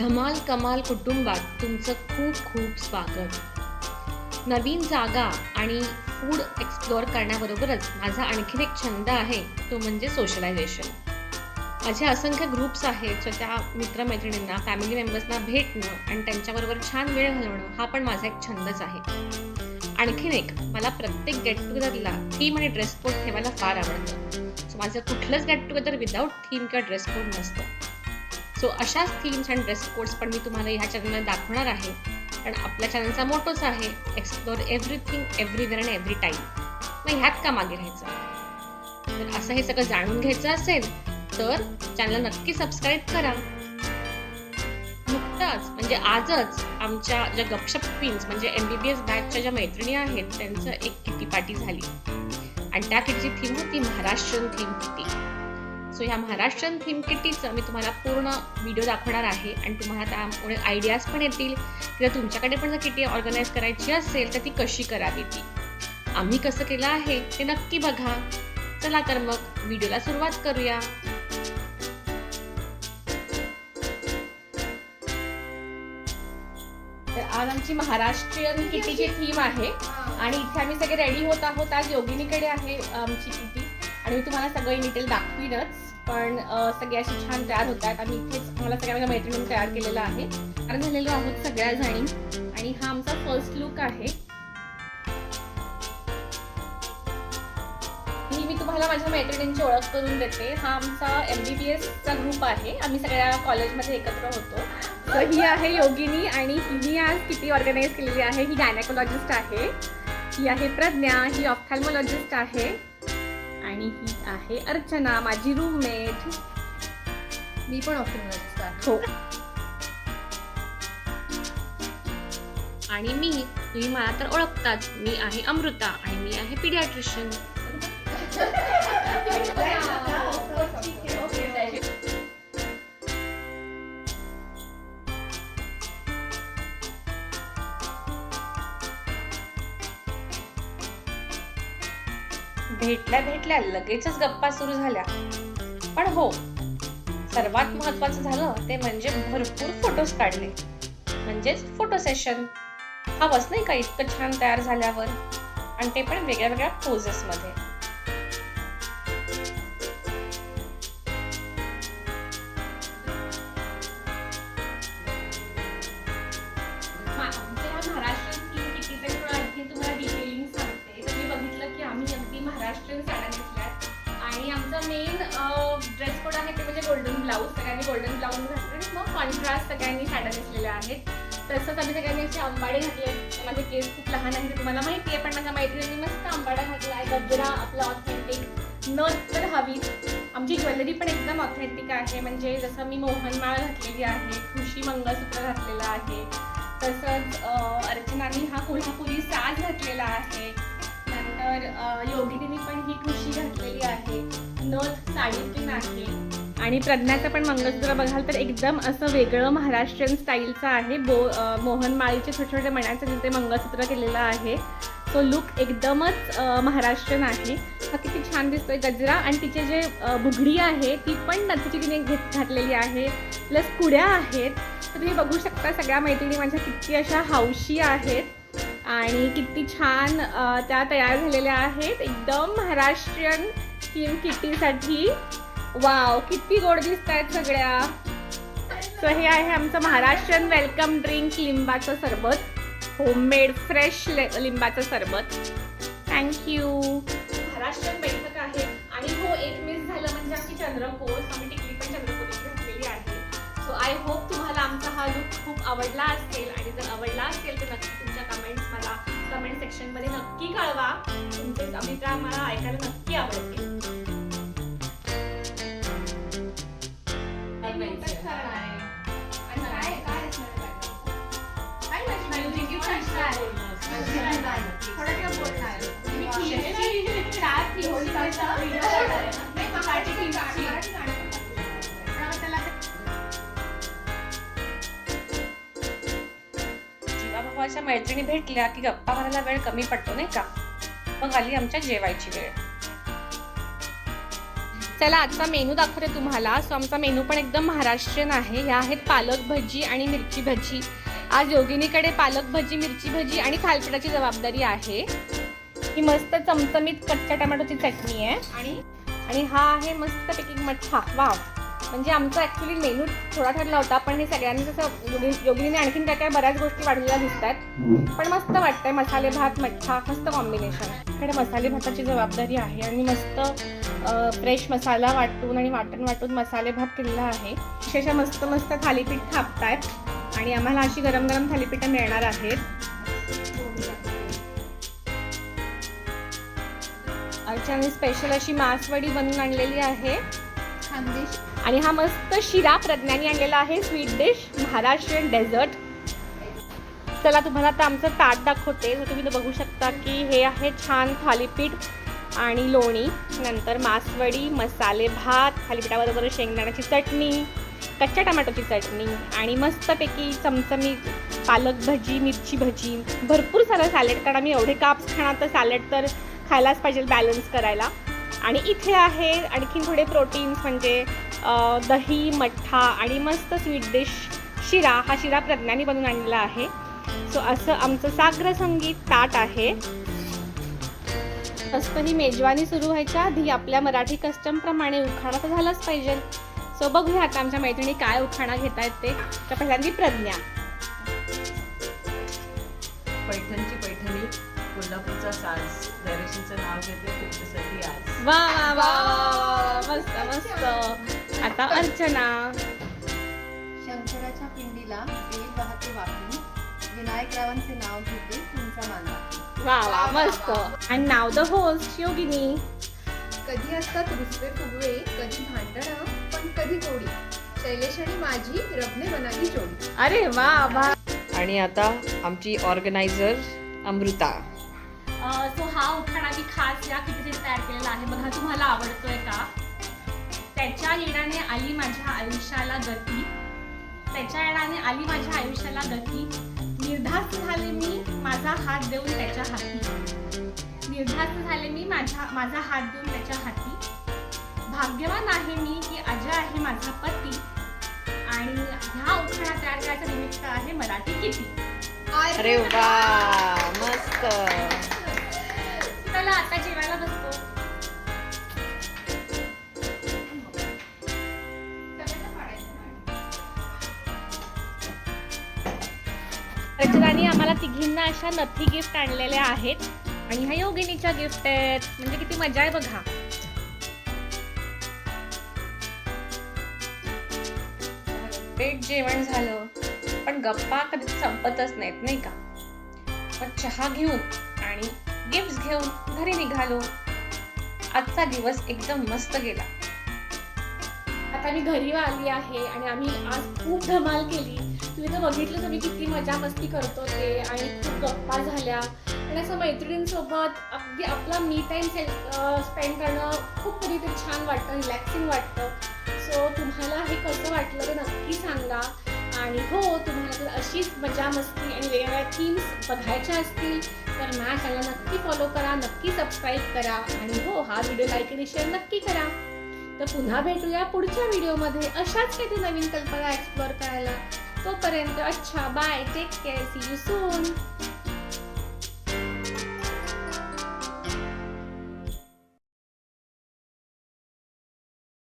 धमाल कमाल कुटुंबात तुमचं खूप खूप स्वागत. नवीन जागा आणि फूड एक्सप्लोअर करण्याबरोबरच माझा आणखीन एक छंद आहे तो म्हणजे सोशलायझेशन माझे असंख्य ग्रुप्स आहेत सो त्या मित्रमैत्रिणींना फॅमिली मेंबर्सना भेटणं आणि त्यांच्याबरोबर छान वेळ घालवणं हा पण माझा एक छंदच आहे. आणखीन एक मला प्रत्येक गेट टुगेदरला थीम आणि ड्रेस कोड ठेवायला फार आवडतं. सो माझं कुठलंच गेट टुगेदर विदाऊट थीम किंवा ड्रेस कोड नसतं. सो अशाच थीम्स आणि ड्रेस कोड्स पण मी तुम्हाला ह्या चॅनलला दाखवणार आहे. कारण आपल्या चॅनलचा मोठोच आहे explore everything everywhere and every time मग ह्यात का मागे राहायचं? जर असं हे सगळं जाणून घ्यायचं असेल तर चॅनल नक्की सबस्क्राईब करा. नुकताच म्हणजे आजच आमच्या ज्या गपशप क्वीन्स म्हणजे एम बी बी एस बॅचच्या ज्या मैत्रिणी आहेत त्यांचं एक किटी पार्टी झाली. आणि त्या किटीची थीम होती महाराष्ट्रीयन थीम किटी. सो ह्या महाराष्ट्रन थीम किटीचं मी तुम्हाला पूर्ण व्हिडिओ दाखवणार आहे आणि तुम्हाला त्यामुळे आयडियाज पण येतील. किंवा तुमच्याकडे पण जर किटी ऑर्गनाईज करायची असेल तर ती कशी करावी ती? आम्ही कसं केलं आहे ते नक्की बघा. चला तर मग व्हिडिओला सुरुवात करूया. तर आज आमची महाराष्ट्रीयन किटीची थीम आहे. आणि इथे आम्ही सगळे रेडी होत आहोत. आज योगिनीकडे आहे आमची किटी. आणि मी तुम्हाला सगळं डिटेल दाखवीनच. पण सगळ्या सगळे असे छान तयार होत आहेत आम्ही इथेच आम्हाला सगळ्या माझ्या मैत्रिणींनी तयार केलेलं आहे. कारण झालेलो आहोत सगळ्या जणी आणि हा आमचा फर्स्ट लुक आहे. ही मी तुम्हाला माझ्या मैत्रिणींची ओळख करून देते. हा आमचा एम बी बी एसचा ग्रुप आहे. आम्ही सगळ्या कॉलेजमध्ये एकत्र होतो. तर ही आहे योगिनी आणि हिने आज किती ऑर्गनाईज केलेली आहे. ही गायनेकोलॉजिस्ट आहे. ही आहे प्रज्ञा. ही ऑफ्थॅल्मॉलॉजिस्ट आहे. आणि ही आहे अर्चना माझी रूममेट मी पण आहे हो. आणि मी तुम्ही मला तर ओळखताच. मी आहे अमृता आणि मी आहे पिडियाट्रिशियन भेटल्या भेटल्या लगेचच गप्पा सुरू झाल्या. पण हो सर्वात महत्वाचं झालं ते म्हणजे भरपूर फोटोज काढले. म्हणजेच फोटो सेशन हवंच नाही का इतकं छान तयार झाल्यावर? आणि ते पण वेगळ्या वेगळ्या पोजेस ब्लाऊज सगळ्यांनी गोल्डन ब्लाऊज घातले आणि मग कॉन्ट्रास्ट सगळ्यांनी साड्या नेसलेल्या आहेत. तसंच आम्ही सगळ्यांनी असे आंबाडे घातले माझे केस खूप लहान आहे तुम्हाला माहिती आहे पण माझ्या मैत्रिणींनी मस्त आंबाडा घातला आहे. गजरा आपला ऑथेंटिक नथ तर हवी. आमची ज्वेलरी पण एकदम ऑथेंटिक आहे. म्हणजे जसं मी मोहनमाळ घातलेली आहे खुशी मंगळसूत्र घातलेलं आहे. तसंच अर्चनानी हा कोल्हापुरी साज घातलेला आहे. नंतर अं, योगिनीने पण ही खुशी घातलेली आहे. नथ साडीतून आहे. आणि प्रज्ञाचं पण मंगळसूत्र बघाल तर एकदम असं वेगळं महाराष्ट्रीयन स्टाईलचं आहे. बो मोहन मोहनमाळीचे छोटे छोटे मण्याचं तिथे मंगळसूत्र केलेलं आहे. तो लुक एकदमच महाराष्ट्रीयन आहे. हा किती छान दिसतोय गजरा आणि तिचे जे बुगडी आहे ती पण नथीची तिने घेत घातलेली आहे. प्लस कुड्या आहेत. तर तुम्ही बघू शकता सगळ्या मैत्रिणी माझ्या किती अशा हौशी आहेत. आणि किती छान त्या तयार झालेल्या आहेत. एकदम महाराष्ट्रीयन थीम किटीसाठी. वाव किती गोड दिसत आहेत सगळ्या. सो हे आहे आमचं महाराष्ट्रीयन वेलकम ड्रिंक लिंबाचं सरबत. होममेड फ्रेश लिंबाचं सरबत. थँक्यू महाराष्ट्रीयन बैठक आहे. आणि हो एक मिस झालं म्हणजे आमची चंद्रपूर आम्ही टिकली पण चंद्रकोरीची घातलेली आहे. सो आय होप तुम्हाला आमचा हा लुक खूप आवडला असेल. आणि जर आवडला असेल तर नक्की तुमच्या कमेंट्स मला कमेंट सेक्शनमध्ये नक्की कळवा. तुमचे अभिप्राय मला ऐकायला नक्की आवडतील मैत्रिणी भेटल्या की गप्पा करायला वेळ कमी पडतो नाही का? मग आली आमच्या जेवायची वेळ. चला आजचा मेनू दाखवते तुम्हाला. सो आमचा मेनू पण एकदम महाराष्ट्रीयन आहे. ह्या आहेत पालक भजी आणि मिरची भजी. आज योगिनीकडे पालक भजी मिरची भजी आणि थालपिठाची जबाबदारी आहे. ही मस्त चमचमीत कच्च्या टोमॅटोची चटणी आहे. आणि? आणि हा आहे मस्त पैकी मठ्ठा. वाव. म्हणजे आमचा ऍक्च्युली मेनू थोडा ठरला होता पण हे सगळ्यांनी जसं योगिनीने आणखीन त्या काय बऱ्याच गोष्टी वाढलेल्या दिसत आहेत पण मस्त वाटतंय मसाले भात मठ्ठा मस्त कॉम्बिनेशन इकडे मसाले भाताची जबाबदारी आहे आणि मस्त फ्रेश मसाला वाटून आणि वाटण वाटून मसाले भात केलेला आहे. विशेषतः मस्त मस्त थालीपीठ थापतायत आणि आम्हाला अशी गरम गरम थालीपीठं मिळणार आहेत. अर्चनाने स्पेशल अशी मासवडी बनवून आणलेली आहे. खानदेश आणि हा मस्त शिरा प्रज्ञानी आणलेला आहे स्वीट डिश महाराष्ट्रीयन डेझर्ट चला तुम्हाला आता आमचं ताट दाखवते. तर तुम्ही बघू शकता की हे आहे छान थालीपीठ आणि लोणी नंतर मासवडी मसाले भात थालीपीठाबरोबर शेंगदाण्याची चटणी कच्च्या टमॅटोची चटणी आणि मस्तपैकी चमचमी पालक भजी मिरची भजी. भरपूर सारं सॅलेड कारण आम्ही एवढे काप्स खाणार तर सॅलेड तर खायलाच पाहिजे बॅलन्स करायला. आणि इथे आहे आणखीन थोडे प्रोटीन्स म्हणजे दही मठ्ठा आणि मस्त स्वीट डिश शिरा. हा शिरा प्रज्ञानी बनवून आणलेला आहे. सो असं आमचं साग्र संगीत ताट आहे. मस्त ही मेजवानी सुरू व्हायच्या आधी आपल्या मराठी कस्टम प्रमाणे उखाणा तर झालाच पाहिजे. सो बघूया आता आमच्या मैत्रिणी काय उखाणा घेत आहेत ते. तर पहिल्यांदी प्रज्ञा. पैठणची पैठणी कोल्हापूरचा साज. डायरेक्शनचं नाव घेते तुमच्यासाठी आज. वा वा वा वा मस्त मस्त. आता अर्चना. शंकराच्या पिंडीला बेल वाहते वाकून. विनायकरावांचे नाव घेते तुमचा मानवा वा वा मस्त. आणि नाव द होस्ट योगिनी. कधी असतात रुसवे फुगवे कधी भांडणं पण कधी गोडी शैलेश आणि माझी रबने बनावी जोडी. अरे वा वा. आणि आता आमची ऑर्गनायझर अमृता. सो हा उखाणा मी खास या कितीतरी तयार केलेला आहे. बघा तुम्हाला आवडतोय का? त्याच्या येण्याने आली माझ्या आयुष्याला गती. त्याच्या येण्याने आली माझ्या आयुष्याला गती. निर्धास्त झाले मी माझा हात देऊन त्याच्या हाती. निर्धास्त झाले मी माझ्या माझा हात देऊन त्याच्या हाती. भाग्यवान आहे मी की अजय आहे माझा पती. आणि ह्या उखाणा तयार करायचा निमित्त आहे मराठी किती. अरे वा मस्त. चला आता जेवायला बसतो रचनाने आम्हाला तिघींना अशा नथी गिफ्ट आणलेल्या आहेत. आणि ह्या योगिनीच्या गिफ्ट आहेत. म्हणजे किती मजा आहे बघा. पेट जेवण झालं. पण गप्पा कधी संपतच नाहीत नाही का? मग चहा घेऊन आणि गिफ्ट घेऊन घरी निघालो. आजचा दिवस एकदम मस्त गेला. आता मी घरी आली आहे आणि आम्ही आज खूप धमाल केली. तुम्ही तर बघितलं तुम्ही किती मजा मस्ती करतो ते आणि खूप गप्पा झाल्या. आणि असं मैत्रिणींसोबत अगदी आपला मी टाईम स्पेंड करणं खूप कधीतरी छान वाटतं रिलॅक्सिंग वाटतं. सो तुम्हाला हे कसं वाटलं ते नक्की सांगा. आणि हो तुम्हाला जर अशीच मजा मस्ती आणि वेगवेगळ्या थीम्स बघायच्या असतील तर माझ्या चॅनल नक्की फॉलो करा नक्की सबस्क्राईब करा. आणि हो हा व्हिडिओ लाईक आणि शेअर नक्की करा. तर पुन्हा भेटूया पुढच्या व्हिडिओमध्ये अशाच काही नवीन कल्पना एक्सप्लोअर करायला. तोपर्यंत अच्छा bye take care see you soon